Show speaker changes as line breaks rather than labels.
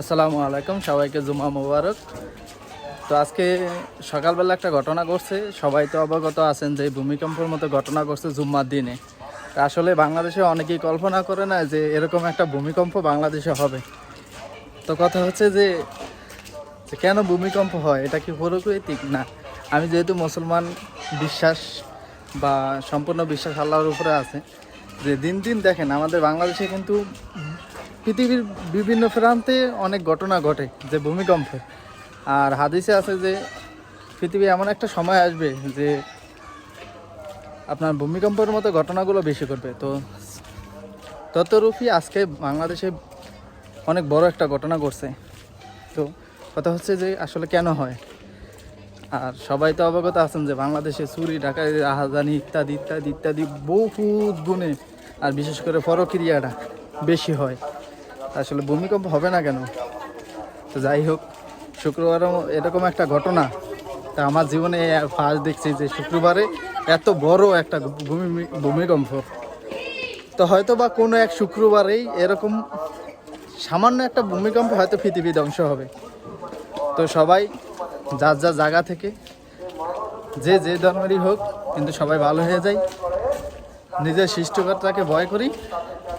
আসসালামু আলাইকুম, সবাইকে জুমা মোবারক। তো আজকে সকালবেলা একটা ঘটনা ঘটছে, সবাই তো অবগত আছেন যে ভূমিকম্পের মতো ঘটনা ঘটছে জুম্মার দিনে। আসলে বাংলাদেশে অনেকেই কল্পনা করে না যে এরকম একটা ভূমিকম্প বাংলাদেশে হবে। তো কথা হচ্ছে যে যে কেন ভূমিকম্প হয়, এটা কি প্রকৃতিক? না, আমি যেহেতু মুসলমান, বিশ্বাস বা সম্পূর্ণ বিশ্বাস আল্লাহর উপরে আছে। যে দিন দিন দেখেন, আমাদের বাংলাদেশে কিন্তু পৃথিবীর বিভিন্ন প্রান্তে অনেক ঘটনা ঘটে যে ভূমিকম্পের। আর হাদিসে আছে যে পৃথিবী এমন একটা সময় আসবে যে আপনার ভূমিকম্পের মতো ঘটনাগুলো বেশি করবে তো ততরূপই আজকে বাংলাদেশে অনেক বড় একটা ঘটনা ঘটছে। তো কথা হচ্ছে যে আসলে কেন হয়? আর সবাই তো অবগত আছেন যে বাংলাদেশে চুরি ডাকাতি রাহাজানি ইত্যাদি ইত্যাদি ইত্যাদি বহু গুণে আর বিশেষ করে ফরক্রিয়াটা বেশি হয়। আসলে ভূমিকম্প হবে না কেন? তো যাই হোক, শুক্রবারও এরকম একটা ঘটনা। তা আমার জীবনে ফার্স্ট দেখছি যে শুক্রবারে এত বড় একটা ভূমি, ভূমিকম্প। তো হয়তো বা কোনো এক শুক্রবারেই এরকম সামান্য একটা ভূমিকম্প হয়তো পৃথিবী ধ্বংস হবে। তো সবাই, যার যার জায়গা থেকে, যে যে ধর্মেরই হোক, কিন্তু সবাই ভালো হয়ে যায় নিজের সৃষ্টিকর্তাকে ভয় করি।